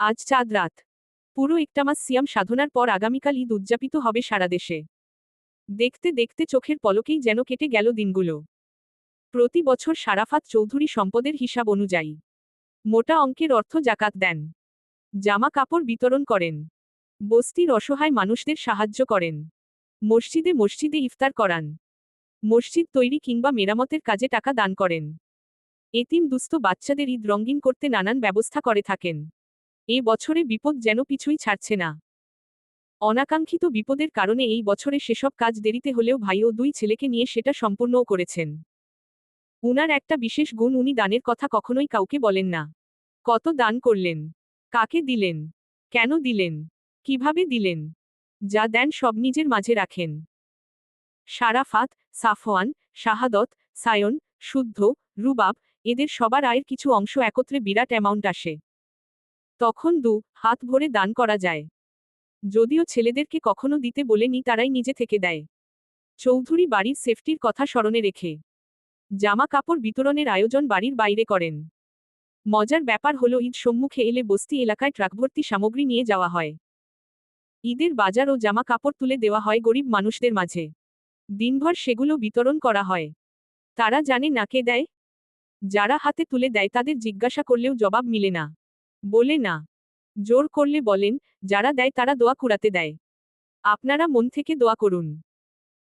আজ চাঁদ রাত। পুরো একটা মাস সিয়াম সাধনার পর আগামীকাল ঈদ উদযাপিত হবে সারা দেশে। দেখতে দেখতে চোখের পলকেই যেন কেটে গেল দিনগুলো। প্রতি বছর সারাফাত চৌধুরী সম্পদের হিসাব অনুযায়ী। মোটা অঙ্কের অর্থ জাকাত দেন। জামা কাপড় বিতরণ করেন। বস্তির অসহায় মানুষদের সাহায্য করেন। মসজিদে মসজিদে ইফতার করান। মসজিদ তৈরি কিংবা মেরামতের কাজে টাকা দান করেন। এতিম দুস্থ বাচ্চাদের ঈদ রঙিন করতে নানান ব্যবস্থা করে থাকেন। এ বছরে বিপদ যেন পিছুই ছাড়ছে না। অনাকাঙ্ক্ষিত বিপদের কারণে এই বছরে সেসব কাজ দেরিতে হলেও ভাই ও দুই ছেলেকে নিয়ে সেটা সম্পূর্ণও করেছেন। উনার একটা বিশেষ গুণ উনি দানের কথা কখনোই কাউকে বলেন না। কত দান করলেন? কাকে দিলেন? কেন দিলেন? কীভাবে দিলেন? যা দেন সব নিজের মাঝে রাখেন। সারাফাত, সাফওয়ান, শাহাদত, সায়ন, শুদ্ধ, রুবাব, এদের সবার আয়ের কিছু অংশ একত্রে বিরাট অ্যামাউন্ট আসে। তখন দু, হাত ভরে দান করা যায়। যদিও ছেলেদেরকে কখনো দিতে বলেনি, তারাই নিজে থেকে দেয়। চৌধুরী বাড়ির সেফটির কথা স্মরণে রেখে জামা কাপড় বিতরণের আয়োজন বাড়ির বাইরে করেন। মজার ব্যাপার হলো, ঈদ সম্মুখে এলে বস্তি এলাকায় ট্রাকভর্তি সামগ্রী নিয়ে যাওয়া হয়। ঈদের বাজার ও জামা কাপড় তুলে দেওয়া হয় গরিব মানুষদের মাঝে। দিনভর সেগুলো বিতরণ করা হয়। তারা জানে না কে দেয়? যারা হাতে তুলে দেয়, তাদের জিজ্ঞাসা করলেও জবাব মিলে না। বলে না। জোর করলে বলেন, যারা দেয় তারা দোয়া কুড়াতে দেয়। আপনারা মন থেকে দোয়া করুন।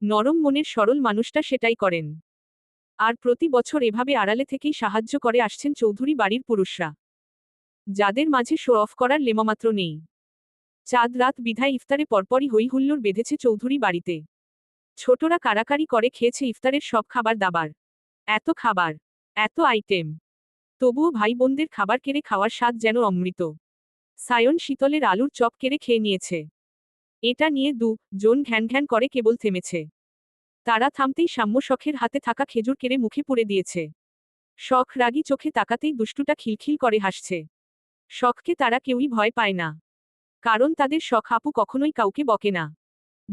নরম মনের সরল মানুষটা সেটাই করেন। আর প্রতি বছর এভাবে আড়ালে থেকেই সাহায্য করে আসছেন চৌধুরী বাড়ির পুরুষরা। যাদের মাঝে শো অফ করার লেমামাত্র নেই। চাঁদ রাত বিধায় ইফতারে পরপরই হৈহুল্লোর বেঁধেছে চৌধুরী বাড়িতে। ছোটরা কারাকারি করে খেয়েছে ইফতারের সব খাবার দাবার। এত খাবার, এত আইটেম। তবুও ভাই বোনদের খাবার কেড়ে খাওয়ার স্বাদ যেন অমৃত। সায়ন শীতলের আলুর চপ কেড়ে খেয়ে নিয়েছে। এটা নিয়ে দু জন ঘ্যান ঘ্যান করে কেবল থেমেছে। তারা থামতেই সাম্য শখের হাতে থাকা খেজুর কেড়ে মুখে পুড়ে দিয়েছে। শখ রাগী চোখে তাকাতেই দুষ্টুটা খিলখিল করে হাসছে। শখকে তারা কেউই ভয় পায় না। কারণ তাদের শখ আপু কখনোই কাউকে বকে না।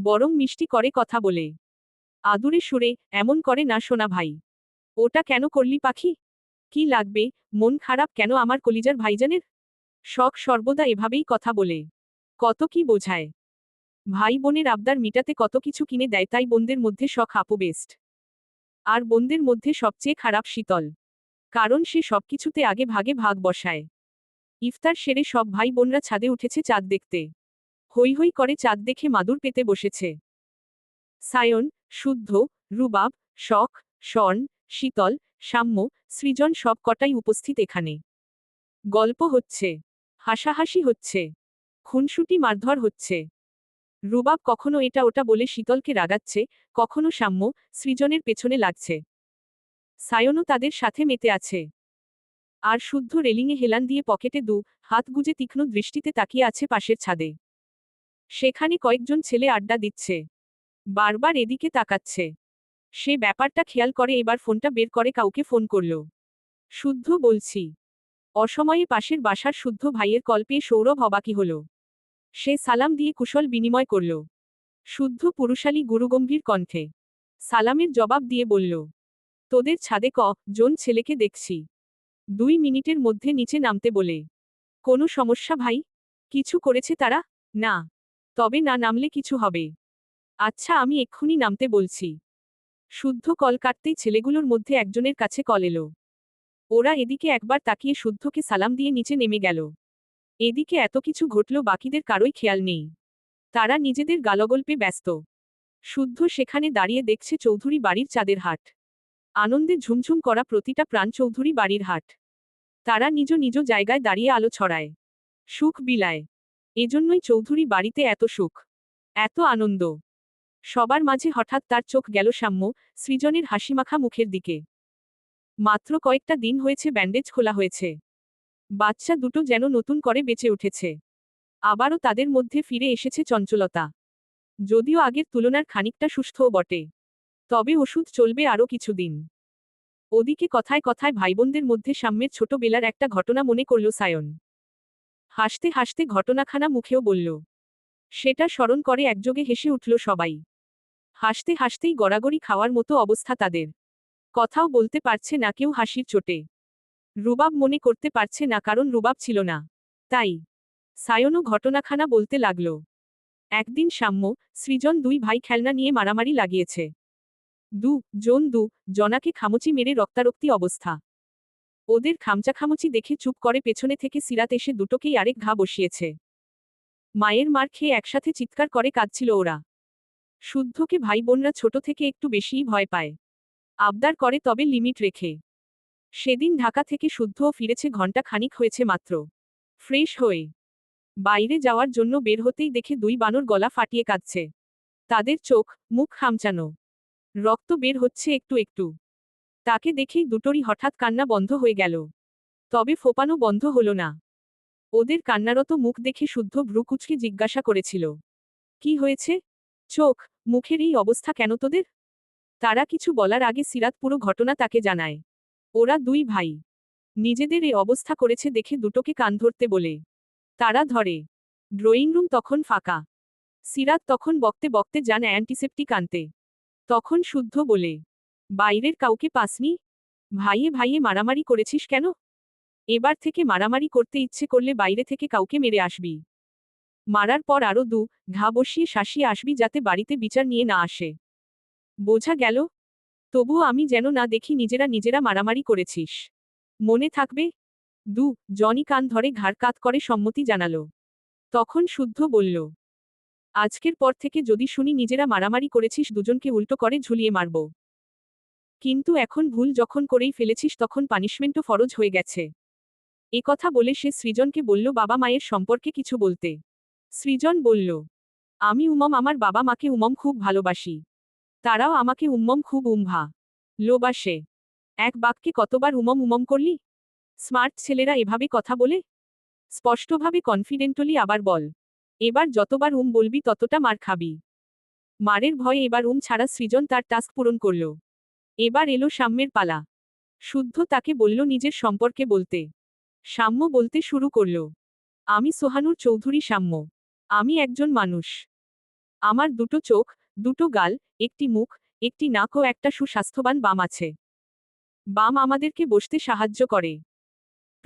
বরং মিষ্টি করে কথা বলে। আদুরে সুরে, এমন করে না শোনা ভাই। ওটা কেন করলি পাখি? কি লাগবে? মন খারাপ কেন আমার কলিজার ভাইজানের? শখ সর্বদা এভাবেই কথা বলে। কত কি বোঝায়? ভাই বোনের আবদার মিটাতে কত কিছু কিনে দেয় তাই বোনদের মধ্যে শখ আপু বেস্ট আর বোনদের মধ্যে সবচেয়ে খারাপ শীতল। কারণ সে সবকিছুতে আগে ভাগে ভাগ বসায়। ইফতার সেরে সব ভাই বোনরা ছাদে উঠেছে চাঁদ দেখতে। হৈ হৈ করে চাঁদ দেখে মাদুর পেতে বসেছে। সায়ন, শুদ্ধ, রুবাব, শখ, স্বর্ণ, শীতল সাম্য, সৃজন সব কটাই উপস্থিত এখানে। গল্প হচ্ছে, হাসাহাসি হচ্ছে, খুনসুটি মারধর হচ্ছে। রুবাব কখনো এটা ওটা বলে শীতলকে রাগাচ্ছে, কখনো সাম্য, সৃজনের পেছনে লাগছে। সায়নও তাদের সাথে মেতে আছে। আর শুদ্ধ রেলিংয়ে হেলান দিয়ে পকেটে দু, হাত গুজে তীক্ষ্ণ দৃষ্টিতে তাকিয়ে আছে পাশের ছাদে। সেখানে কয়েকজন ছেলে আড্ডা দিচ্ছে। বারবার এদিকে তাকাচ্ছে। সে ব্যাপারটা খেয়াল করে এবার ফোনটা বের করে কাউকে ফোন করল। শুদ্ধ বলছি। অসময়ে পাশের বাসার শুদ্ধ ভাইয়ের কল পেয়ে সৌরভ অবাকি হল। সে সালাম দিয়ে কুশল বিনিময় করল। শুদ্ধ পুরুষালী গুরুগম্ভীর কণ্ঠে সালামের জবাব দিয়ে বলল, তোদের ছাদে ক, জন ছেলেকে দেখছি। দুই মিনিটের মধ্যে নিচে নামতে বলে, কোনো সমস্যা ভাই? কিছু করেছে তারা? না। তবে না নামলে কিছু হবে। আচ্ছা আমি এক্ষুনি নামতে বলছি। শুদ্ধ কল কাটতেই ছেলেগুলোর মধ্যে একজনের কাছে কল এলো। ওরা এদিকে একবার তাকিয়ে শুদ্ধকে সালাম দিয়ে নিচে নেমে গেল। এদিকে এত কিছু ঘটল বাকিদের কারোই খেয়াল নেই। তারা নিজেদের গালগল্পে ব্যস্ত। শুদ্ধ সেখানে দাঁড়িয়ে দেখছে চৌধুরী বাড়ির চাঁদের হাট। আনন্দে ঝুমঝুম করা প্রতিটা প্রাণ চৌধুরী বাড়ির হাট। তারা নিজ নিজ জায়গায় দাঁড়িয়ে আলো ছড়ায়। সুখ বিলায়। এজন্যই চৌধুরী বাড়িতে এত সুখ। এত আনন্দ। সবার মাঝে হঠাৎ তার চোখ গেল সাম্য, সৃজনের হাসিমাখা মুখের দিকে। মাত্র কয়েকটা দিন হয়েছে ব্যান্ডেজ খোলা হয়েছে। বাচ্চা দুটো যেন নতুন করে বেঁচে উঠেছে। আবারও তাদের মধ্যে ফিরে এসেছে চঞ্চলতা। যদিও আগের তুলনার খানিকটা সুস্থও বটে। তবে ওষুধ চলবে আরও কিছুদিন। ওদিকে কথায় কথায় ভাইবোনদের মধ্যে সাম্যের ছোটবেলার একটা ঘটনা মনে করল সায়ন। হাসতে হাসতে ঘটনাখানা মুখেও বলল, সেটা স্মরণ করে একযোগে হেসে উঠল সবাই। হাসতে হাসতেই গড়াগড়ি খাওয়ার মতো অবস্থা তাদের। কথাও বলতে পারছে না কেউ হাসির চোটে। রুবাব মনে করতে পারছে না, কারণ রুবাব ছিল না। তাই সায়নও ঘটনাখানা বলতে লাগল। একদিন সাম্য, সৃজন দুই ভাই খেলনা নিয়ে মারামারি লাগিয়েছে। দু, জন দু, জনাকে খামুচি মেরে রক্তারক্তি অবস্থা। ওদের খামচাখামুচি দেখে চুপ করে পেছনে থেকে সিরাত এসে দুটোকেই আরেক ঘা বসিয়েছে। মায়ের মার খেয়ে একসাথে চিৎকার করে কাঁদছিল ওরা। শুদ্ধকে ভাই বোনরা ছোট থেকে একটু বেশিই ভয় পায়? আবদার করে তবে লিমিট রেখে। সেদিন ঢাকা থেকে শুদ্ধও ফিরেছে ঘণ্টা খানিক হয়েছে মাত্র। ফ্রেশ হয়ে। বাইরে যাওয়ার জন্য বের হতেই দেখে দুই বানর গলা ফাটিয়ে কাঁদছে। তাদের চোখ, মুখ খামচানো। রক্ত বের হচ্ছে একটু একটু। তাকে দেখেই দুটোরই হঠাৎ কান্না বন্ধ হয়ে গেল। তবে ফোপানো বন্ধ হল না। ওদের কান্নারত মুখ দেখে শুদ্ধ ভ্রুকুচকে জিজ্ঞাসা করেছিল, কি হয়েছে? চোখ মুখের এই অবস্থা কেন তোদের? তারা কিছু বলার আগে সিরাত পুরো ঘটনা তাকে জানায়। ওরা দুই ভাই। নিজেদের এই অবস্থা করেছে দেখে দুটোকে কান ধরতে বলে। তারা ধরে। ড্রয়িং রুম তখন ফাঁকা। সিরাত তখন বকতে বকতে যান অ্যান্টিসেপ্টিক আনতে। তখন শুদ্ধ বলে, বাইরের কাউকে পাসনি? ভাইয়ে ভাইয়ে মারামারি করেছিস কেন? এবার থেকে মারামারি করতে ইচ্ছে করলে বাইরে থেকে কাউকে মেরে আসবি। মারার পর আরও দু ঘা বসিয়ে শাসিয়ে আসবি যাতে বাড়িতে বিচার নিয়ে না আসে। বোঝা গেল? তবুও আমি যেন না দেখি নিজেরা নিজেরা মারামারি করেছিস। মনে থাকবে? দু জনি কান ধরে ঘাড় কাত করে সম্মতি জানালো। তখন শুদ্ধ বলল, আজকের পর থেকে যদি শুনি নিজেরা মারামারি করেছিস দুজনকে উল্টো করে ঝুলিয়ে মারব। কিন্তু এখন ভুল যখন করেই ফেলেছিস তখন পানিশমেন্টও ফরজ হয়ে গেছে। এ কথা বলে সে সৃজনকে বলল, বাবা মায়ের সম্পর্কে কিছু বলতে। সৃজন বলল, আমি উমম, আমার বাবা মাকে উমম খুব ভালোবাসি। তারাও আমাকে উম্মম খুব উম্ভা। লোবাসে এক বাক্যে কতবার উমম উমম করলি? স্মার্ট ছেলেরা এভাবে কথা বলে? স্পষ্টভাবে কনফিডেন্টলি আবার বল, এবার যতবার উম বলবি ততটা মার খাবি। মারের ভয়ে এবার উম ছাড়া সৃজন তার টাস্ক পূরণ করল। এবার এলো সাম্যের পালা। শুদ্ধ তাকে বলল নিজের সম্পর্কে বলতে। সাম্য বলতে শুরু করল, আমি সোহানুর চৌধুরী সাম্য। আমি একজন মানুষ। আমার দুটো চোখ, দুটো গাল, একটি মুখ, একটি নাক ও একটা সুস্বাস্থ্যবান বাম আছে। বাম আমাদেরকে বসতে সাহায্য করে।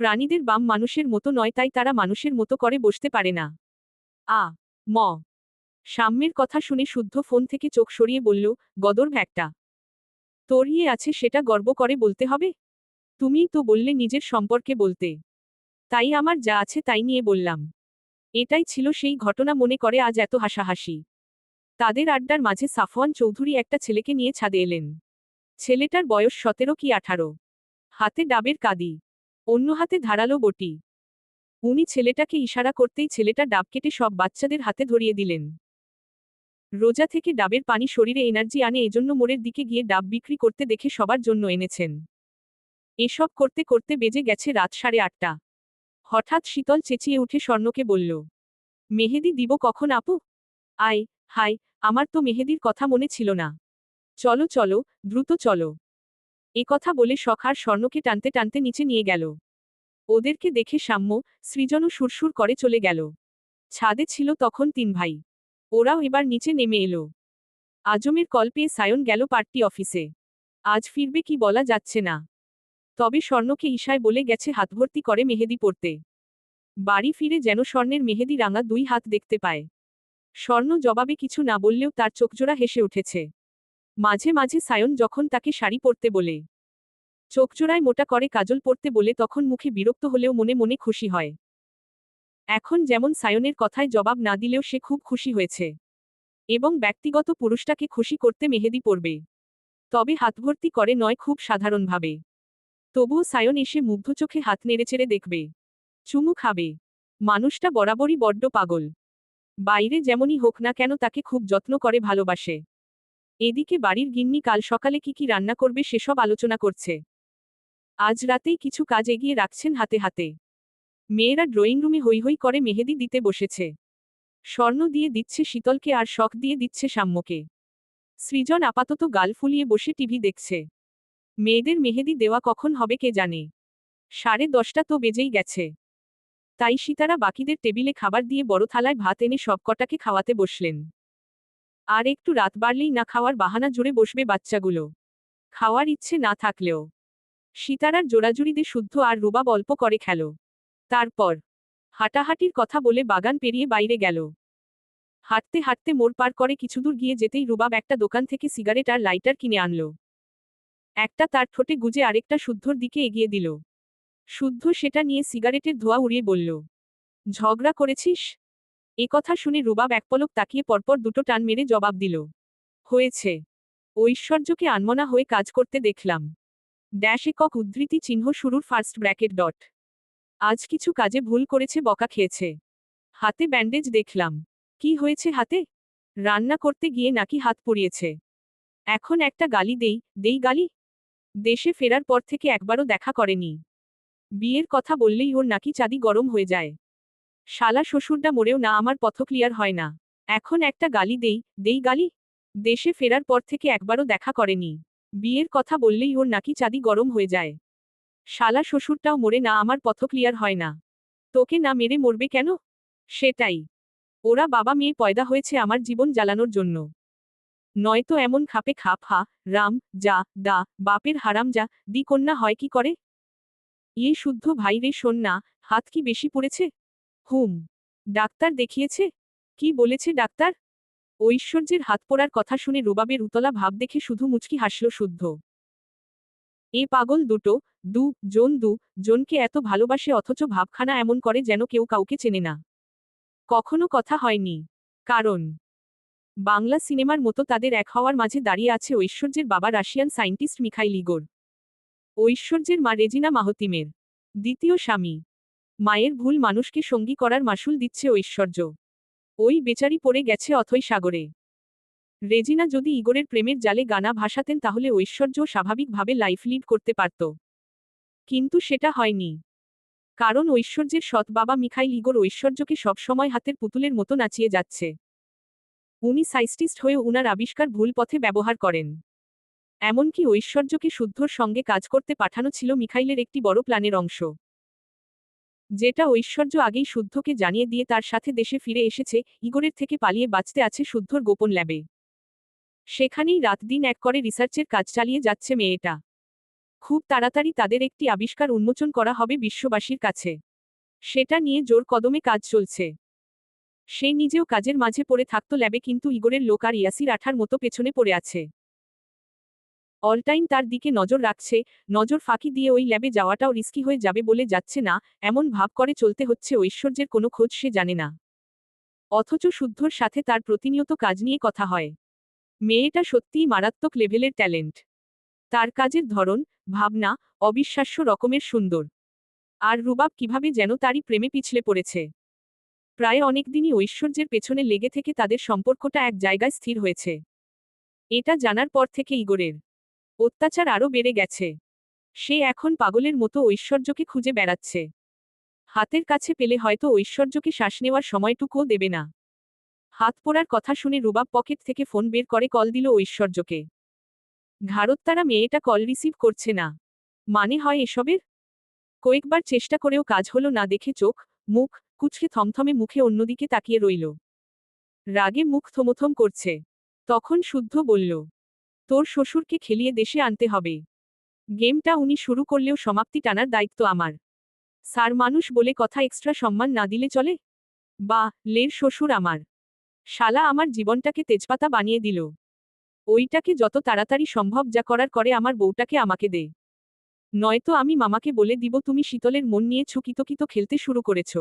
প্রাণীদের বাম মানুষের মতো নয়, তাই তারা মানুষের মতো করে বসতে পারে না। আ, ম। সাম্যের কথা শুনে শুদ্ধ ফোন থেকে চোখ সরিয়ে বলল, গদর ভ্যাকটা। তোর ইয়ে আছে, সেটা গর্ব করে বলতে হবে? তুমিই তো বললে নিজের সম্পর্কে বলতে। তাই আমার যা আছে তাই নিয়ে বললাম। এটাই ছিল সেই ঘটনা মনে করে আজ এত হাসাহাসি। তাদের আড্ডার মাঝে সাফওয়ান চৌধুরী একটা ছেলেকে নিয়ে ছাদে এলেন। ছেলেটার বয়স সতেরো কি আঠারো। হাতে ডাবের কাদি। অন্য হাতে ধারালো বটি। উনি ছেলেটাকে ইশারা করতেই ছেলেটা ডাব কেটে সব বাচ্চাদের হাতে ধরিয়ে দিলেন। রোজা থেকে ডাবের পানি শরীরে এনার্জি আনে এজন্য মোড়ের দিকে গিয়ে ডাব বিক্রি করতে দেখে সবার জন্য এনেছেন। এসব করতে করতে বেজে গেছে রাত সাড়ে আটটা। হঠাৎ শীতল চেঁচিয়ে উঠে স্বর্ণকে বলল, মেহেদি দিব কখন আপু? আয় হাই আমার তো মেহেদির কথা মনে ছিল না। চলো চলো, দ্রুত চলো। এ কথা বলে সখার স্বর্ণকে টানতে টানতে নিচে নিয়ে গেল। ওদেরকে দেখে সাম্য, সৃজনও সুরসুর করে চলে গেল। ছাদে ছিল তখন তিন ভাই। ওরাও এবার নিচে নেমে এলো। আজমের কল পেয়ে সায়ন গেল পার্টি অফিসে। আজ ফিরবে কি বলা যাচ্ছে না। তবে স্বর্ণকে ঈশায় বলে গেছে হাতভর্তি করে মেহেদি পড়তে বাড়ি ফিরে যেন স্বর্ণের মেহেদি রাঙা দুই হাত দেখতে পায়। স্বর্ণ জবাবে কিছু না বললেও তার চোখজোড়া হেসে উঠেছে। মাঝে মাঝে সায়ন যখন তাকে শাড়ি পরতে বলে, চোখজোড়ায় মোটা করে কাজল পরতে বলে তখন মুখে বিরক্ত হলেও মনে মনে খুশি হয়। এখন যেমন সায়নের কথায় জবাব না দিলেও সে খুব খুশি হয়েছে এবং ব্যক্তিগত পুরুষটাকে খুশি করতে মেহেদি পড়বে তবে হাতভর্তি করে নয় খুব সাধারণভাবে। তবুও সায়ন এসে মুগ্ধ চোখে হাত নেড়েচেড়ে দেখবে। চুমু খাবে। মানুষটা বরাবরই বড্ড পাগল। বাইরে যেমনই হোক না কেন তাকে খুব যত্ন করে ভালোবাসে। এদিকে বাড়ির গিন্নি কাল সকালে কি কি রান্না করবে সেসব আলোচনা করছে। আজ রাতেই কিছু কাজ এগিয়ে রাখছেন হাতে হাতে। মেয়েরা ড্রয়িং রুমে হৈ হৈ করে মেহেদি দিতে বসেছে। স্বর্ণ দিয়ে দিচ্ছে শীতলকে আর শখ দিয়ে দিচ্ছে সাম্যকে। সৃজন আপাতত গাল ফুলিয়ে বসে টিভি দেখছে। মেয়েদের মেহেদি দেওয়া কখন হবে কে জানে? সাড়ে দশটা তো বেজেই গেছে। তাই সীতারা বাকিদের টেবিলে খাবার দিয়ে বড় থালায় ভাত এনে সবকটাকে খাওয়াতে বসলেন। আর একটু রাত বাড়লেই না খাওয়ার বাহানা জুড়ে বসবে বাচ্চাগুলো। খাওয়ার ইচ্ছে না থাকলেও। সীতারার জোড়াজুড়িতে শুদ্ধ আর রুবাব অল্প করে খেল। তারপর হাঁটাহাঁটির কথা বলে বাগান পেরিয়ে বাইরে গেল। হাঁটতে হাঁটতে মোড় পার করে কিছুদূর গিয়ে যেতেই রুবাব একটা দোকান থেকে সিগারেট আর লাইটার কিনে আনলো। একটা তার ঠোঁটে গুজে আরেকটা শুদ্ধর দিকে এগিয়ে দিল। শুদ্ধ সেটা নিয়ে সিগারেটের ধোঁয়া উড়িয়ে বলল, ঝগড়া করেছিস? এ কথা শুনে রুবাব এক পলক তাকিয়ে পরপর দুটো টান মেরে জবাব দিল, হয়েছে। ঐশ্বর্যকে আনমনা হয়ে কাজ করতে দেখলাম। ড্যাশ একক উদ্ধৃতি চিহ্ন শুরুর ফার্স্ট ব্র্যাকেট ডট। আজ কিছু কাজে ভুল করেছে, বকা খেয়েছে। হাতে ব্যান্ডেজ দেখলাম। কি হয়েছে হাতে? রান্না করতে গিয়ে নাকি হাত পড়িয়েছে। এখন একটা গালি দেই দেই গালি? দেশে ফেরার পর থেকে একবারও দেখা করেনি। বিয়ের কথা বললেই ওর নাকি চাঁদি গরম হয়ে যায়। শালা শ্বশুরটা মরেও না আমার পথ ক্লিয়ার হয় না। এখন একটা গালি দেই দেই গালি? দেশে ফেরার পর থেকে একবারও দেখা করেনি। বিয়ের কথা বললেই ওর নাকি চাঁদি গরম হয়ে যায়। শালা শ্বশুরটাও মরে না আমার পথ ক্লিয়ার হয় না। তোকে না মেরে মরবে কেন? সেটাই। ওরা বাবা মেয়ে পয়দা হয়েছে আমার জীবন জ্বালানোর জন্য। নয়তো এমন খাপে খাপ, হা, রাম, যা, দা, বাপের হারাম যা, দি কন্যা হয় কি করে? ইয়ে শুদ্ধ ভাই রে শোন না, হাত কি বেশি পড়েছে? হুম। ডাক্তার দেখিয়েছে? কি বলেছে ডাক্তার? ঐশ্বর্যের হাত পড়ার কথা শুনে রুবাবের উতলা ভাব দেখে শুধু মুচকি হাসল শুদ্ধ। এ পাগল দুটো, দু, জন, দু, জনকে এত ভালোবাসে অথচ ভাবখানা এমন করে যেন কেউ কাউকে চেনে না। কখনো কথা হয়নি। কারণ বাংলা সিনেমার মতো তাদের এক হওয়ার মাঝে দাঁড়িয়ে আছে ঐশ্বর্যের বাবা রাশিয়ান সায়েন্টিস্ট মিখাইল ইগোর। ঐশ্বর্যের মা রেজিনা মাহতিমের। দ্বিতীয় স্বামী। মায়ের ভুল মানুষকে সঙ্গী করার মাসুল দিচ্ছে ঐশ্বর্য। ওই বেচারি পড়ে গেছে অথই সাগরে। রেজিনা যদি ইগোরের প্রেমের জালে গানা ভাসাতেন তাহলে ঐশ্বর্য স্বাভাবিকভাবে লাইফ লিড করতে পারত। কিন্তু সেটা হয়নি। কারণ ঐশ্বর্যের সৎ বাবা মিখাইল ইগোর ঐশ্বর্যকে সবসময় হাতের পুতুলের মতো নাচিয়ে যাচ্ছে। উনি সাইস্টিস্ট হয়ে উনার আবিষ্কার ভুল পথে ব্যবহার করেন। এমনকি ঐশ্বর্যকে শুদ্ধর সঙ্গে কাজ করতে পাঠানো ছিল মিখাইলের একটি বড় প্ল্যানের অংশ। যেটা ঐশ্বর্য আগেই শুদ্ধকে জানিয়ে দিয়ে তার সাথে দেশে ফিরে এসেছে, ইগোরের থেকে পালিয়ে বাঁচতে আছে শুদ্ধর গোপন ল্যাবে। সেখানেই রাত দিন এক করে রিসার্চের কাজ চালিয়ে যাচ্ছে মেয়েটা। খুব তাড়াতাড়ি তাদের একটি আবিষ্কার উন্মোচন করা হবে বিশ্ববাসীর কাছে। সেটা নিয়ে জোর কদমে কাজ চলছে। সে নিজেও কাজের মাঝে পড়ে থাকত ল্যাবে কিন্তু ইগোরের লোক আর ইয়াসির আঠার মতো পেছনে পড়ে আছে। অলটাইম তার দিকে নজর রাখছে, নজর ফাঁকি দিয়ে ওই ল্যাবে যাওয়াটাও রিস্কি হয়ে যাবে বলে যাচ্ছে না, এমন ভাব করে চলতে হচ্ছে ঐশ্বর্যের কোনো খোঁজ সে জানে না। অথচ শুদ্ধর সাথে তার প্রতিনিয়ত কাজ নিয়ে কথা হয়। মেয়েটা সত্যিই মারাত্মক লেভেলের ট্যালেন্ট। তার কাজের ধরন, ভাবনা, অবিশ্বাস্য রকমের সুন্দর। আর রুবাব কীভাবে যেন তারই প্রেমে পিছলে পড়েছে। প্রায় অনেকদিনই ঐশ্বর্যের পেছনে লেগে থেকে তাদের সম্পর্কটা এক জায়গায় স্থির হয়েছে। এটা জানার পর থেকে ইগোরের অত্যাচার আরও বেড়ে গেছে। সে এখন পাগলের মতো ঐশ্বর্যকে খুঁজে বেড়াচ্ছে। হাতের কাছে পেলে হয়তো ঐশ্বর্যকে শ্বাস নেওয়ার সময়টুকুও দেবে না। হাত পোড়ার কথা শুনে রুবাব পকেট থেকে ফোন বের করে কল দিল ঐশ্বর্যকে। ঘাড়ত্তারা মেয়েটা কল রিসিভ করছে না। মানে হয় এসবের? কয়েকবার চেষ্টা করেও কাজ হলো না দেখে চোখ, মুখ কুচকে থমথমে মুখে অন্যদিকে তাকিয়ে রইল। রাগে মুখ থমথম করছে। তখন শুদ্ধ বলল, তোর শ্বশুরকে খেলিয়ে দেশে আনতে হবে। গেমটা উনি শুরু করলেও সমাপ্তি টানার দায়িত্ব আমার। স্যার মানুষ বলে কথা এক্সট্রা সম্মান না দিলে চলে? বা, লের শ্বশুর আমার। শালা আমার জীবনটাকে তেজপাতা বানিয়ে দিল। ওইটাকে যত তাড়াতাড়ি সম্ভব যা করার করে আমার বউটাকে আমাকে দে। নয়তো আমি মামাকে বলে দিব, তুমি শীতলের মন নিয়ে ছুকিতকিত খেলতে শুরু করেছ।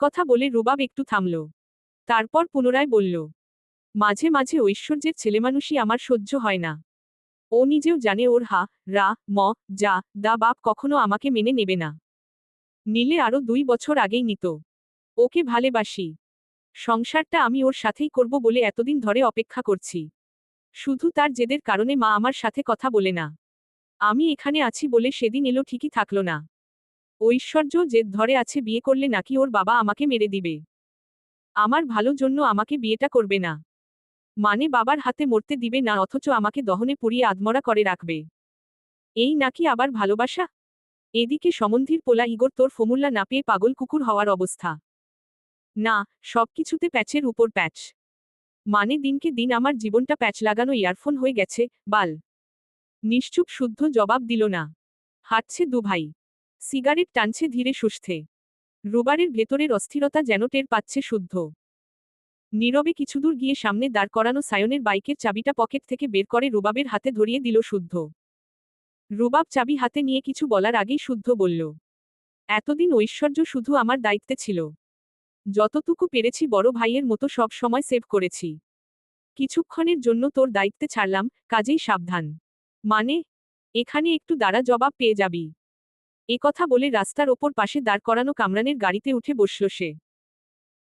কথা বলে রুবাব একটু থামল। তারপর পুনরায় বলল, মাঝে মাঝে ঐশ্বর্যের ছেলেমানুষই আমার সহ্য হয় না। ও নিজেও জানে ওর হা, রা, ম, যা, দা বাপ কখনো আমাকে মেনে নেবে না। নিলে আরও দুই বছর আগেই নিত। ওকে ভালোবাসি। সংসারটা আমি ওর সাথেই করব বলে এতদিন ধরে অপেক্ষা করছি। শুধু তার জেদের কারণে মা আমার সাথে কথা বলে না। আমি এখানে আছি বলে সেদিন এলো ঠিকই থাকল না। ঐশ্বর্য জেদ ধরে আছে বিয়ে করলে নাকি ওর বাবা আমাকে মেরে দিবে। আমার ভালো জন্য আমাকে বিয়েটা করবে না। মানে বাবার হাতে মরতে দিবে না, অথচ আমাকে দহনে পুড়িয়ে আদমরা করে রাখবে। এই নাকি আবার ভালোবাসা? এদিকে সমন্ধির পোলা ইগোর তোর ফমুল্লা না পেয়ে পাগল কুকুর হওয়ার অবস্থা। না, সবকিছুতে প্যাচের উপর প্যাচ। মানে দিনকে দিন আমার জীবনটা প্যাচ লাগানো ইয়ারফোন হয়ে গেছে, বাল। নিশ্চুপ শুদ্ধ জবাব দিল না। হাঁটছে দুভাই সিগারেট টানছে ধীরে সুস্থে। রুবারের ভেতরের অস্থিরতা যেন টের পাচ্ছে শুদ্ধ। নীরবে কিছুদূর গিয়ে সামনে দাঁড় করানো সায়নের বাইকের চাবিটা পকেট থেকে বের করে রুবাবের হাতে ধরিয়ে দিল শুদ্ধ। রুবাব চাবি হাতে নিয়ে কিছু বলার আগেই শুদ্ধ বলল, এতদিন ঐশ্বর্য শুধু আমার দায়িত্বে ছিল। যতটুকু পেরেছি বড় ভাইয়ের মতো সব সময় সেভ করেছি। কিছুক্ষণের জন্য তোর দায়িত্বে ছাড়লাম, কাজেই সাবধান। মানে এখানে একটু দাঁড়া জবাব পেয়ে যাবি। কথা বলে রাস্তার ওপর পাশে দাঁড় করানো কামরানের গাড়িতে উঠে বসল সে।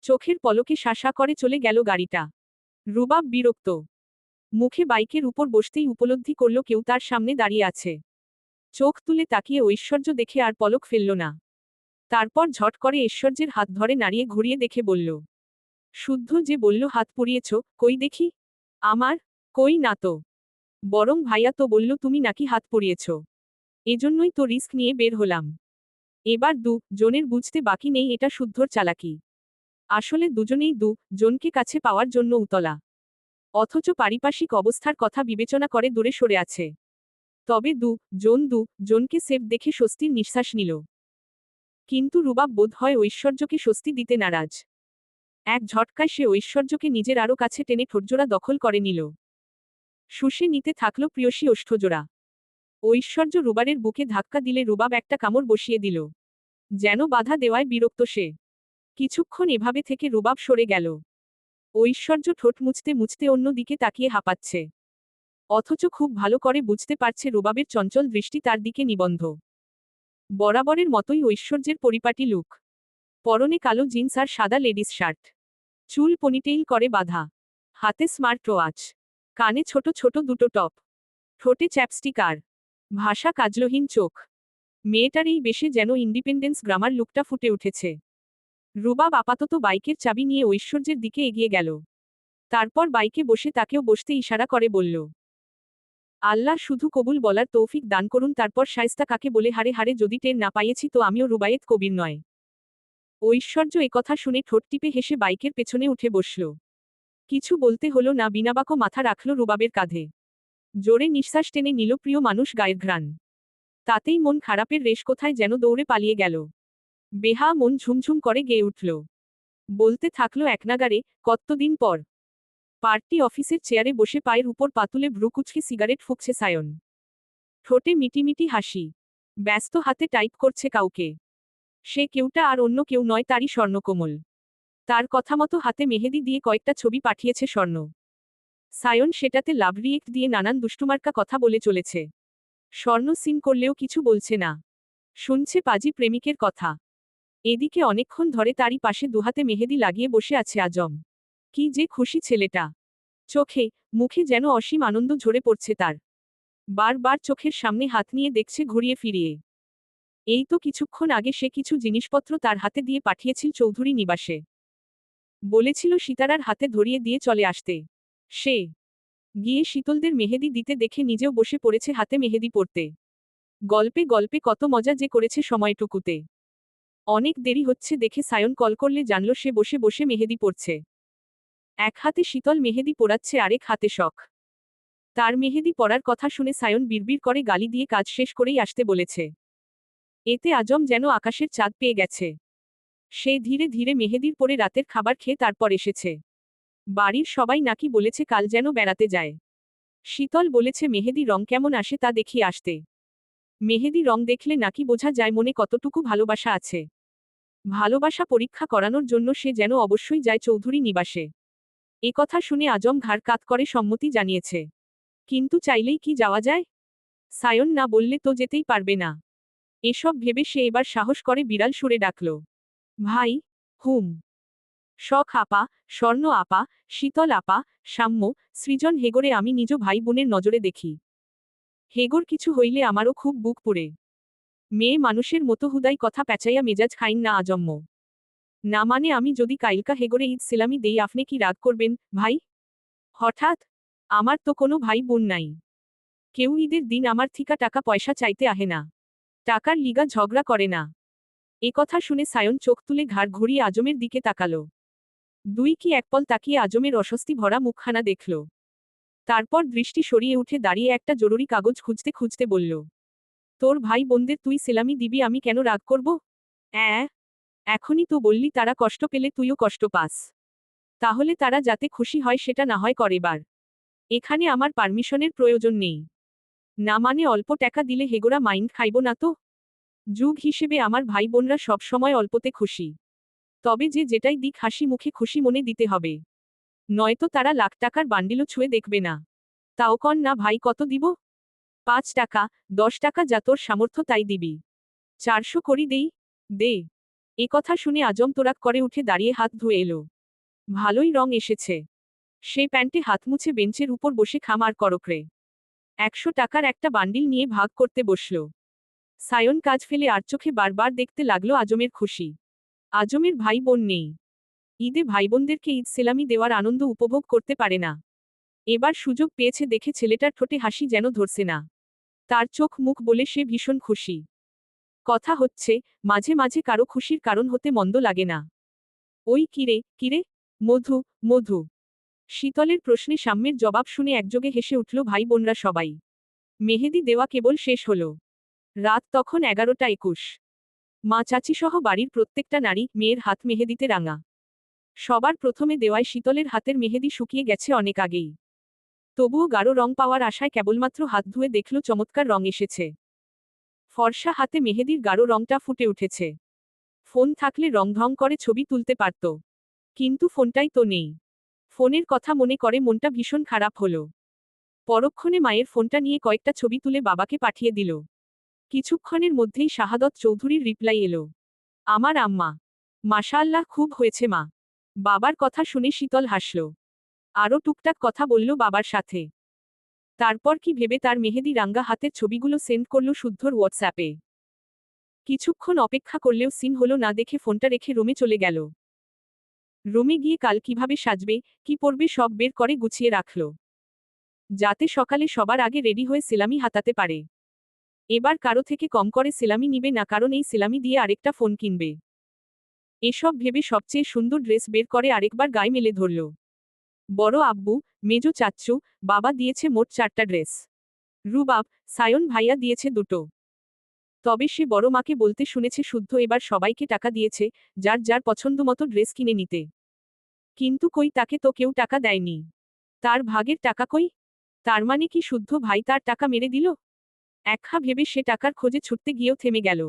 চোখের পলকে শাসা করে চলে গেল গাড়িটা। রুবাব বিরক্ত। মুখে বাইকের উপর বসতেই উপলব্ধি করল কেউ তার সামনে দাঁড়িয়ে আছে। চোখ তুলে তাকিয়ে ঐশ্বর্য দেখে আর পলক ফেলল না। তারপর ঝট করে ঐশ্বর্যের হাত ধরে নাড়িয়ে ঘুরিয়ে দেখে বলল, শুদ্ধ যে বলল, হাত পুড়িয়েছ, কই দেখি? আমার? কই না তো? বরং ভাইয়া তো বলল, তুমি নাকি হাত পুড়িয়েছ? এজন্যই তো রিস্ক নিয়ে বের হলাম। এবার দু, জনের বুঝতে বাকি নেই এটা শুদ্ধর চালাকি। আসলে দুজনেই দু, জনকে কাছে পাওয়ার জন্য উতলা। অথচ পারিপার্শ্বিক অবস্থার কথা বিবেচনা করে দূরে সরে আছে। তবে দু, জন দু, জনকে সেফ দেখে স্বস্তির নিঃশ্বাস নিল। কিন্তু রুবাব বোধ হয় ঐশ্বর্যকে স্বস্তি দিতে নারাজ। এক ঝটকায় সে ঐশ্বর্যকে নিজের আরও কাছে টেনে ঠোঁটজোড়া দখল করে নিল। শুষে নিতে থাকল প্রিয়সী ওষ্ঠজোড়া। ঐশ্বর্য রুবারের বুকে ধাক্কা দিলে রুবাব একটা কামড় বসিয়ে দিল। যেন বাধা দেওয়ায় বিরক্ত সে। কিছুক্ষণ এভাবে থেকে রুবাব সরে গেল। ঐশ্বর্য ঠোঁট মুছতে মুছতে অন্য দিকে তাকিয়ে হাঁপাচ্ছে। অথচ খুব ভালো করে বুঝতে পারছে রুবাবের চঞ্চল দৃষ্টি তার দিকে নিবন্ধ। বরাবরের মতোই ঐশ্বর্যের পরিপাটি লুক। পরনে কালো জিন্স আর সাদা লেডিস শার্ট। চুল পনিটেইল করে বাঁধা। হাতে স্মার্ট ওয়াচ। কানে ছোট ছোট দুটো টপ। ঠোঁটে চ্যাপস্টিক আর ভাষা কাজলহীন চোখ। মেয়েটার এই বেশে যেন ইন্ডিপেন্ডেন্স গ্রামার লুকটা ফুটে উঠেছে। রুবাব আপাতত বাইকের চাবি নিয়ে ঐশ্বর্যের দিকে এগিয়ে গেল। তারপর বাইকে বসে তাকেও বসতে ইশারা করে বলল, আল্লাহ শুধু কবুল বলার তৌফিক দান করুন, তারপর শায়স্তা কাকে বলে হারে হারে যদি টের না পাইয়েছি তো আমিও রুবায়েত কবির নয়। ঐশ্বর্য একথা শুনে ঠোঁট টিপে হেসে বাইকের পেছনে উঠে বসল। কিছু বলতে হলো না বিনাবাকো মাথা রাখল রুবাবের কাঁধে। জোরে নিঃশ্বাস টেনে নিল প্রিয় মানুষ গায়ের ঘ্রাণ। তাতেই মন খারাপের রেশ কোথায় যেন দৌড়ে পালিয়ে গেল। বেহা মন ঝুমঝুম করে গেয়ে উঠল। বলতে থাকল একনাগারে কতদিন পর? পার্টি অফিসের চেয়ারে বসে পায়ের উপর পাতুলে ভ্রুকুচকে সিগারেট ফুকছে সায়ন। ঠোঁটে মিটিমিটি হাসি। ব্যস্ত হাতে টাইপ করছে কাউকে। সে কেউটা আর অন্য কেউ নয়, তারই স্বর্ণকোমল। তার কথা মতো হাতে মেহেদি দিয়ে কয়েকটা ছবি পাঠিয়েছে স্বর্ণ। সায়ন সেটাতে লাভ রিয়েক্ট দিয়ে নানান দুষ্টুমার্কা কথা বলে চলেছে। স্বর্ণ সিন করলেও কিছু বলছে না। শুনছে পাজি প্রেমিকের কথা। এদিকে অনেকক্ষণ ধরে তারই পাশে দুহাতে মেহেদি লাগিয়ে বসে আছে আজম। কি যে খুশি ছেলেটা। চোখে, মুখে যেন অসীম আনন্দ ঝরে পড়ছে তার। বারবার চোখের সামনে হাত নিয়ে দেখছে ঘুরিয়ে ফিরিয়ে। এই তো কিছুক্ষণ আগে সে কিছু জিনিসপত্র তার হাতে দিয়ে পাঠিয়েছিল চৌধুরী নিবাসে। বলেছিল সীতারার হাতে ধরিয়ে দিয়ে চলে আসতে। সে। গিয়ে শীতলদের মেহেদি দিতে দেখে নিজেও বসে পড়েছে হাতে মেহেদি পড়তে। গল্পে গল্পে কত মজা যে করেছে সময়টুকুতে। অনেক দেরি হচ্ছে দেখে সায়ন কল করলে জানল সে বসে বসে মেহেদি পড়ছে। এক হাতে শীতল মেহেদি পোড়াচ্ছে, আরেক হাতে শখ। তার মেহেদি পড়ার কথা শুনে সায়ন বিড়বিড় করে গালি দিয়ে কাজ শেষ করেই আসতে বলেছে। এতে আজম যেন আকাশের চাঁদ পেয়ে গেছে। সে ধীরে ধীরে মেহেদির পরে রাতের খাবার খেয়ে তারপর এসেছে। বাড়ির সবাই নাকি বলেছে কাল যেন বেড়াতে যায়। শীতল বলেছে, মেহেদি রং কেমন আসে তা দেখি আসতে। মেহেদি রং দেখলে নাকি বোঝা যায় মনে কতটুকু ভালোবাসা আছে। ভালোবাসা পরীক্ষা করানোর জন্য সে যেন অবশ্যই যায় চৌধুরী নিবাসে। এ কথা শুনে আজম ঘাড় কাত করে সম্মতি জানিয়েছে। কিন্তু চাইলেই কি যাওয়া যায়? সায়ন না বললে তো যেতেই পারবে না। এসব ভেবে সে এবার সাহস করে বিড়াল সুরে ডাকল, ভাই, হুম। শখ আপা, স্বর্ণ আপা, শীতল আপা, সাম্য, সৃজন হেগরে আমি নিজ ভাই বোনের নজরে দেখি। হেগর কিছু হইলে আমারও খুব বুক পুড়ে। মেয়ে মানুষের মতো হুদাই কথা প্যাচাইয়া মেজাজ খাইন না আজম্ম না মানে আমি যদি কাইলকা হেগরে ঈদ সেলামি দেই, আপনি কি রাগ করবেন, ভাই? হঠাৎ? আমার তো কোনো ভাই বোন নাই। কেউ ঈদের দিন আমার থিকা টাকা পয়সা চাইতে আহে না। টাকার লিগা ঝগড়া করে না। এ কথা শুনে সায়ন চোখ তুলে ঘাড় ঘুরিয়ে আজমের দিকে তাকালো। দুই কি একপল তাকিয়ে আজমের অস্বস্তি ভরা মুখখানা দেখল। তারপর দৃষ্টি সরিয়ে উঠে দাঁড়িয়ে একটা জরুরি কাগজ খুঁজতে খুঁজতে বলল, তোর ভাই বোনদের তুই সেলামি দিবি, আমি কেন রাগ করব? অ্যাঁ, এখনই তো বললি তারা কষ্ট পেলে তুইও কষ্ট পাস। তাহলে তারা যাতে খুশি হয় সেটা না হয় করেবার এখানে আমার পারমিশনের প্রয়োজন নেই। না মানে অল্প টাকা দিলে হেগোরা মাইন্ড খাইব না তো? যুগ হিসেবে আমার ভাই বোনরা সব সময় অল্পতে খুশি। তবে যে যেটাই দিক হাসি মুখে খুশি মনে দিতে হবে। নয়তো তারা লাখ টাকার বান্ডিলও ছুঁয়ে দেখবে না। তাও কন না, ভাই, কত দিব? পাঁচ টাকা, দশ টাকা যা তোর সামর্থ্য তাই দিবি। চারশো করি দেই? দে। এ কথা শুনে আজম তোরাক করে উঠে দাঁড়িয়ে হাত ধুয়ে এলো। ভালোই রং এসেছে। সে প্যান্টে হাত মুছে বেঞ্চের উপর বসে খামার করকরে একশো টাকার একটা বান্ডিল নিয়ে ভাগ করতে বসল। সায়ন কাজ ফেলে আর চোখে বারবার দেখতে লাগল আজমের খুশি। আজমের ভাই বোন নেই। ঈদে ভাইবোনদেরকে ঈদ সেলামি দেওয়ার আনন্দ উপভোগ করতে পারে না। এবার সুযোগ পেয়েছে দেখে ছেলেটার ঠোঁটে হাসি যেন ধরছে না। তার চোখ মুখ বলে সে ভীষণ খুশি। কথা হচ্ছে, মাঝে মাঝে কারও খুশির কারণ হতে মন্দ লাগে না। ওই কিরে কিরে মধু মধু। শীতলের প্রশ্নে সাম্যের জবাব শুনে একযোগে হেসে উঠল ভাই বোনরা সবাই। মেহেদি দেওয়া কেবল শেষ হল। রাত তখন এগারোটা একুশ। মা চাচিসহ বাড়ির প্রত্যেকটা নারী মেয়ের হাত মেহেদিতে রাঙা। সবার প্রথমে দেওয়ায় শীতলের হাতের মেহেদি শুকিয়ে গেছে অনেক আগেই। তবুও গাঢ় রং পাওয়ার আশায় কেবলমাত্র হাত ধুয়ে দেখল চমৎকার রং এসেছে। ফর্সা হাতে মেহেদির গাঢ় রংটা ফুটে উঠেছে। ফোন থাকলে রং ঢং করে ছবি তুলতে পারত। কিন্তু ফোনটাই তো নেই। ফোনের কথা মনে করে মনটা ভীষণ খারাপ হলো। পরক্ষণে মায়ের ফোনটা নিয়ে কয়েকটা ছবি তুলে বাবাকে পাঠিয়ে দিল। কিছুক্ষণের মধ্যেই শাহাদত চৌধুরীর রিপ্লাই এলো। আমার আম্মা, মাশাআল্লাহ খুব হয়েছে মা। বাবার কথা শুনে শীতল হাসল। আরও টুকটাক কথা বলল বাবার সাথে। তারপর কি ভেবে তার মেহেদি রাঙ্গা হাতের ছবিগুলো সেন্ড করল শুদ্ধর হোয়াটসঅ্যাপে। কিছুক্ষণ অপেক্ষা করলেও সিন হলো না দেখে ফোনটা রেখে রুমে চলে গেল। রুমে গিয়ে কাল কীভাবে সাজবে, কি পরবে সব বের করে গুছিয়ে রাখল। যাতে সকালে সবার আগে রেডি হয়ে সেলামি হাতাতে পারে। এবার কারও থেকে কম করে সেলামি নিবে না, কারণ এই সেলামি দিয়ে আরেকটা ফোন কিনবে। এসব ভেবে সবচেয়ে সুন্দর ড্রেস বের করে আরেকবার গায়ে মেলে ধরল। বড় আব্বু, মেজো চাচ্চু, বাবা দিয়েছে মোট চারটা ড্রেস। রুবাব, সায়ন ভাইয়া দিয়েছে দুটো। তবে সে বড় মাকে বলতে শুনেছে শুদ্ধ এবার সবাইকে টাকা দিয়েছে, যার যার পছন্দমতো ড্রেস কিনে নিতে। কিন্তু কই তাকে তো কেউ টাকা দেয়নি। তার ভাগের টাকা কই? তার মানে কি শুদ্ধ ভাই তার টাকা মেরে দিল? একখা ভেবে সে টাকার খোঁজে ছুটতে গিয়েও থেমে গেল।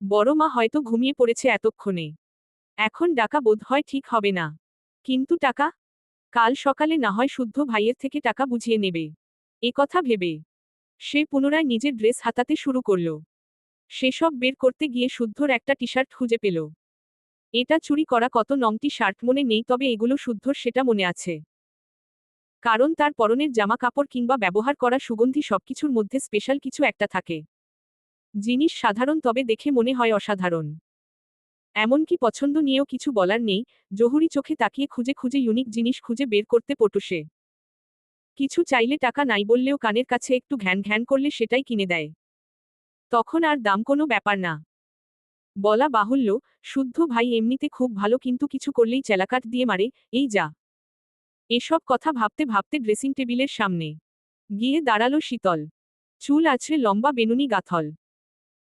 বড় মা হয়তো ঘুমিয়ে পড়েছে এতক্ষণে। এখন ডাকা বোধ হয় ঠিক হবে না। কিন্তু টাকা? কাল সকালে না হয় শুদ্ধ ভাইয়ের থেকে টাকা বুঝিয়ে নেবে। এ কথা ভেবে সে পুনরায় নিজের ড্রেস হাতাতে শুরু করল। সেসব বের করতে গিয়ে শুদ্ধর একটা টি শার্ট খুঁজে পেল। এটা চুরি করা কত নংটি শার্ট মনে নেই তবে এগুলো শুদ্ধর সেটা মনে আছে। কারণ তার পরনের জামা কাপড় কিংবা ব্যবহার করা সুগন্ধি সবকিছুর মধ্যে স্পেশাল কিছু একটা থাকে। জিনিস সাধারণ তবে দেখে মনে হয় অসাধারণ। এমনকি পছন্দ নিয়েও কিছু বলার নেই, জহুরি চোখে তাকিয়ে খুঁজে খুঁজে ইউনিক জিনিস খুঁজে বের করতে পটুসে কিছু চাইলে টাকা নাই বললেও কানের কাছে একটু ঘ্যান ঘ্যান করলে সেটাই কিনে দেয়। তখন আর দাম কোনো ব্যাপার না। বলা বাহুল্য, শুদ্ধ ভাই এমনিতে খুব ভালো কিন্তু কিছু করলেই চেলাকাট দিয়ে মারে, এই যা। এসব কথা ভাবতে ভাবতে ড্রেসিং টেবিলের সামনে গিয়ে দাঁড়াল শীতল। চুল আছে লম্বা বেনুনি গাথল।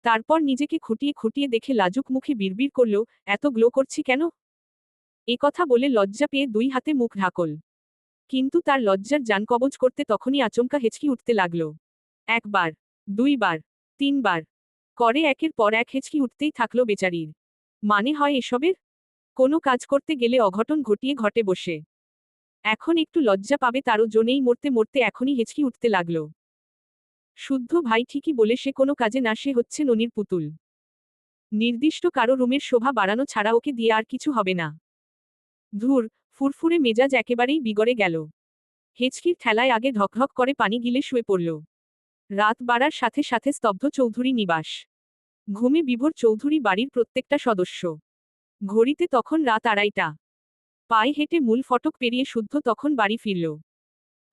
তারপর নিজেকে খুঁটিয়ে খুঁটিয়ে দেখে লাজুক মুখে বিড়বিড় করল, এত গ্লো করছি কেন? এ কথা বলে লজ্জা পেয়ে দুই হাতে মুখ ঢাকল। কিন্তু তার লজ্জার যান কবজ করতে তখনই আচমকা হেঁচকি উঠতে লাগল। একবার, দুইবার, তিনবার, করে একের পর এক হেঁচকি উঠতেই থাকল বেচারির। মানে হয় এসবের? কোনো কাজ করতে গেলে অঘটন ঘটিয়ে ঘটে বসে। এখন একটু লজ্জা পাবে তারও জনেই মরতে মরতে এখনই হেঁচকি উঠতে লাগল। শুদ্ধ ভাই ঠিকই বলে সে কোনো কাজে না, সে হচ্ছে ননির পুতুল। নির্দিষ্ট কারও রুমের শোভা বাড়ানো ছাড়া ওকে দিয়ে আর কিছু হবে না। ধুর, ফুরফুরে মেজাজ একেবারেই বিগড়ে গেল। হেঁচকির ঠেলায় আগে ধকধক করে পানি গিলে শুয়ে পড়ল। রাত বাড়ার সাথে সাথে স্তব্ধ চৌধুরী নিবাস। ঘুমে বিভোর চৌধুরী বাড়ির প্রত্যেকটা সদস্য। ঘড়িতে তখন রাত আড়াইটা। পায়ে হেঁটে মূল ফটক পেরিয়ে শুদ্ধ তখন বাড়ি ফিরল।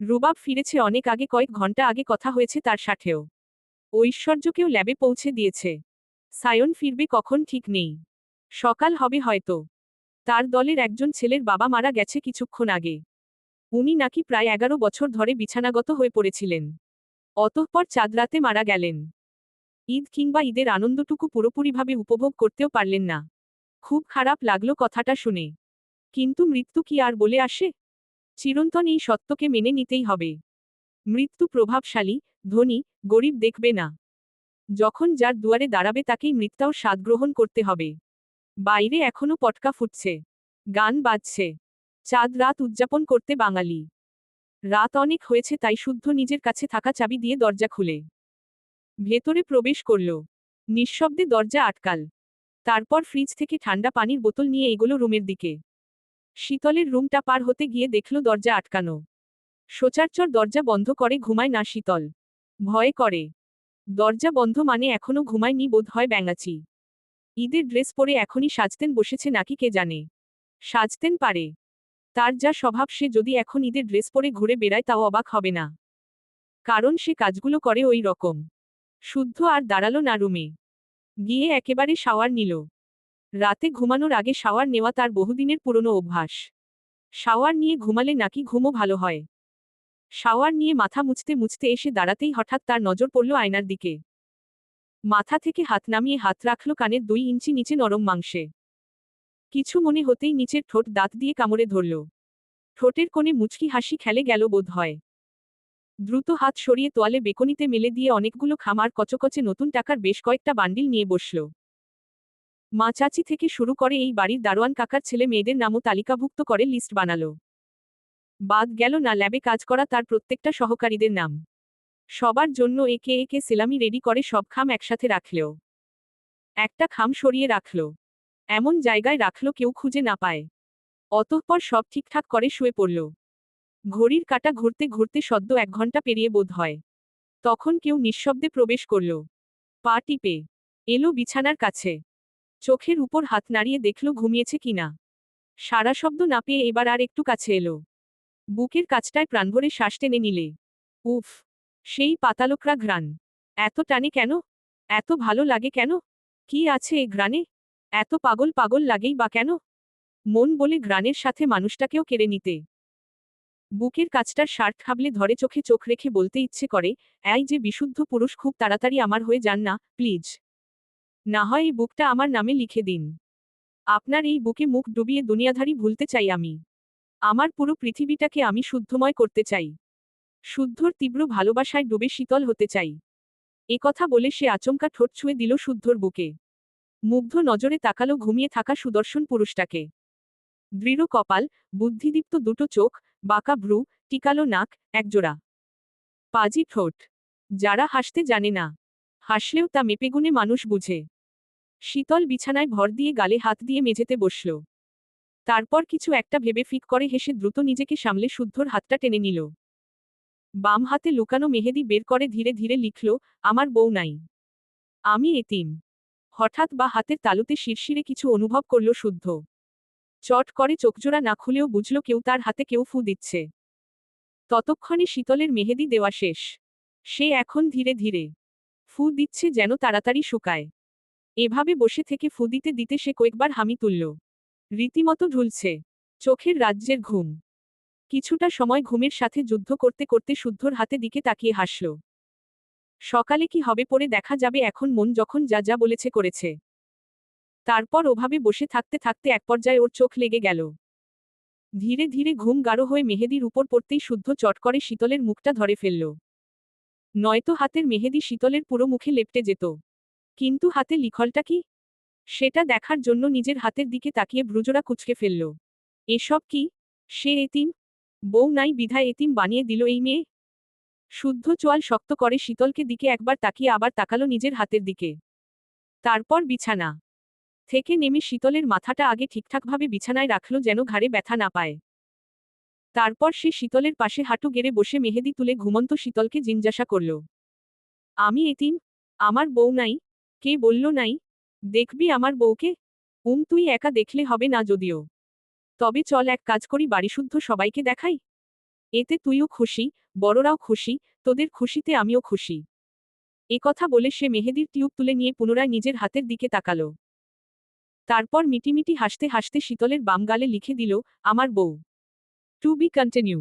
রুবাব ফিরেছে অনেক আগে কয়েক ঘণ্টা আগে কথা হয়েছে তার সাথেও। ঐশ্বর্যকেও ল্যাবে পৌঁছে দিয়েছে। সায়ন ফিরবে কখন ঠিক নেই। সকাল হবে হয়তো। তার দলের একজন ছেলের বাবা মারা গেছে কিছুক্ষণ আগে। উনি নাকি প্রায় এগারো বছর ধরে বিছানাগত হয়ে পড়েছিলেন। অতঃপর চাঁদরাতে মারা গেলেন। ঈদ কিংবা ঈদের আনন্দটুকু পুরোপুরিভাবে উপভোগ করতেও পারলেন না। খুব খারাপ লাগল কথাটা শুনে। কিন্তু মৃত্যু কি আর বলে আসে? চিরন্তন এই সত্যকে মেনে নিতেই হবে। মৃত্যু প্রভাবশালী, ধনী, গরিব দেখবে না। যখন যার দুয়ারে দাঁড়াবে তাকেই মৃত্যুর স্বাদ গ্রহণ করতে হবে। বাইরে এখনও পটকা ফুটছে। গান বাজছে। চাঁদ রাত উদযাপন করতে বাঙালি। রাত অনেক হয়েছে তাই শুদ্ধ নিজের কাছে থাকা চাবি দিয়ে দরজা খুলে। ভেতরে প্রবেশ করল। নিঃশব্দে দরজা আটকাল। তারপর ফ্রিজ থেকে ঠান্ডা পানির বোতল নিয়ে এগোলো রুমের দিকে। শীতলের রুমটা পার হতে গিয়ে দেখল দরজা আটকানো। সোচারচর দরজা বন্ধ করে ঘুমায় না শীতল। ভয় করে। দরজা বন্ধ মানে এখনও ঘুমায়নি বোধ হয় ব্যাঙাচি। ঈদের ড্রেস পরে এখনই সাজতেন বসেছে নাকি কে জানে। সাজতেন পারে। তার যা স্বভাব সে যদি এখন ঈদের ড্রেস পরে ঘুরে বেড়ায় তাও অবাক হবে না। কারণ সে কাজগুলো করে ওই রকম। শুদ্ধ আর দাঁড়াল না রুমে। গিয়ে একেবারে শাওয়ার নিল। রাতে ঘুমানোর আগে শাওয়ার নেওয়া তার বহুদিনের পুরনো অভ্যাস। শাওয়ার নিয়ে ঘুমালে নাকি ঘুমও ভালো হয়। শাওয়ার নিয়ে মাথা মুছতে মুছতে এসে দাঁড়াতেই হঠাৎ তার নজর পড়ল আয়নার দিকে। মাথা থেকে হাত নামিয়ে হাত রাখল কানের দুই ইঞ্চি নিচে নরম মাংসে। কিছু মনে হতেই নিচের ঠোঁট দাঁত দিয়ে কামড়ে ধরল। ঠোঁটের কোণে মুচকি হাসি খেলে গেল বোধ হয়। দ্রুত হাত সরিয়ে তোয়ালে বেকনিতে মেলে দিয়ে অনেকগুলো খামার কচকচে নতুন টাকার বেশ কয়েকটা বান্ডিল নিয়ে বসল। মা চাচি থেকে শুরু করে এই বাড়ির দারোয়ান কাকার ছেলে মেয়েদের নামও তালিকাভুক্ত করে লিস্ট বানালো। বাদ গেল না ল্যাবে কাজ করা তার প্রত্যেকটা সহকারীদের নাম। সবার জন্য একে একে সেলামি রেডি করে সব খাম একসাথে রাখলেও একটা খাম সরিয়ে রাখল। এমন জায়গায় রাখল কেউ খুঁজে না পায়। অতঃপর সব ঠিকঠাক করে শুয়ে পড়ল। ঘড়ির কাটা ঘুরতে ঘুরতে সদ্য এক ঘণ্টা পেরিয়ে বোধ হয়। তখন কেউ নিঃশব্দে প্রবেশ করল। পা টিপে। এলো বিছানার কাছে। চোখের উপর হাত নাড়িয়ে দেখল ঘুমিয়েছে কিনা সারা শব্দ না পেয়ে এবার আর একটু কাছে এলো। বুকের কাছটায় প্রাণভরে শ্বাস টেনে নিলে। উফ, সেই পাতালোকরা ঘ্রাণ। এত টানে কেন? এত ভালো লাগে কেন? কি আছে এ ঘ্রাণে? এত পাগল পাগল লাগেই বা কেন? মন বলে ঘ্রাণের সাথে মানুষটাকেও কেড়ে নিতে। বুকের কাছটার শার্ট খাবলে ধরে চোখে চোখ রেখে বলতে ইচ্ছে করে, এই যে বিশুদ্ধ পুরুষ খুব তাড়াতাড়ি আমার হয়ে যান না, প্লিজ। না হয় এই বুকটা আমার নামে লিখে দিন। আপনার এই বুকে মুখ ডুবিয়ে দুনিয়াধারী ভুলতে চাই আমি। আমার পুরো পৃথিবীটাকে আমি শুদ্ধময় করতে চাই। শুদ্ধর তীব্র ভালোবাসায় ডুবে শীতল হতে চাই। এ কথা বলে সে আচমকা ঠোঁট ছুঁয়ে দিল শুদ্ধর বুকে। মুগ্ধ নজরে তাকালো ঘুমিয়ে থাকা সুদর্শন পুরুষটাকে। দৃঢ় কপাল, বুদ্ধিদীপ্ত দুটো চোখ, বাঁকা ভ্রু, টিকালো নাক, একজোড়া। পাজি ঠোঁট। যারা হাসতে জানে না। হাসলেও তা মেপেগুনে মানুষ বুঝে। শীতল বিছানায় ভর দিয়ে গালে হাত দিয়ে মেঝেতে বসল। তারপর কিছু একটা ভেবে ফিক করে হেসে দ্রুত নিজেকে সামলে শুদ্ধর হাতটা টেনে নিল। বাম হাতে লুকানো মেহেদি বের করে ধীরে ধীরে লিখল, আমার বউ নাই। আমি এতিম। হঠাৎ বা হাতের তালুতে শিরশিরে কিছু অনুভব করল শুদ্ধ। চট করে চোখজোড়া না খুলেও বুঝল কেউ তার হাতে কেউ ফু দিচ্ছে। ততক্ষণে শীতলের মেহেদি দেওয়া শেষ। সে এখন ধীরে ধীরে ফু দিচ্ছে যেন তাড়াতাড়ি শুকায়। এভাবে বসে থেকে ফু দিতে দিতে সে কয়েকবার হামি তুলল। রীতিমতো ঢুলছে। চোখের রাজ্যের ঘুম। কিছুটা সময় ঘুমের সাথে যুদ্ধ করতে করতে শুদ্ধর হাতে দিকে তাকিয়ে হাসল। সকালে কি হবে পরে দেখা যাবে এখন মন যখন যা যা বলেছে করেছে। তারপর ওভাবে বসে থাকতে থাকতে এক পর্যায়ে ওর চোখ লেগে গেল। ধীরে ধীরে ঘুম গাঢ় হয়ে মেহেদির উপর পড়তেই শুদ্ধ চট করে শীতলের মুখটা ধরে ফেলল। নয়তো হাতের মেহেদি শীতলের পুরো মুখে লেপটে যেত। কিন্তু হাতে লিখলটা কি? সেটা দেখার জন্য নিজের হাতের দিকে তাকিয়ে ভ্রুজোড়া কুচকে ফেলল। এসব কি? সে এতিম? বউ নাই বিধায় এতিম বানিয়ে দিল এই মেয়ে? শুদ্ধ চোয়াল শক্ত করে শীতলকে দিকে একবার তাকিয়ে আবার তাকালো নিজের হাতের দিকে। তারপর বিছানা। থেকে নেমে শীতলের মাথাটা আগে ঠিকঠাকভাবে বিছানায় রাখল যেন ঘাড়ে ব্যথা না পায়। তারপর সে শীতলের পাশে হাঁটু গেড়ে বসে মেহেদি তুলে ঘুমন্ত শীতলকে জিজ্ঞাসা করল, আমি এতিম? আমার বউ নাই? কে বলল নাই? দেখবি আমার বউকে? উম, তুই একা দেখলে হবে না যদিও। তবে চল এক কাজ করি বাড়িশুদ্ধ সবাইকে দেখাই। এতে তুইও খুশি, বড়রাও খুশি, তোদের খুশিতে আমিও খুশি। এ কথা বলে সে মেহেদির টিউব তুলে নিয়ে পুনরায় নিজের হাতের দিকে তাকালো। তারপর মিটিমিটি হাসতে হাসতে শীতলের বাম গালে লিখে দিল, আমার বউ। To be continue.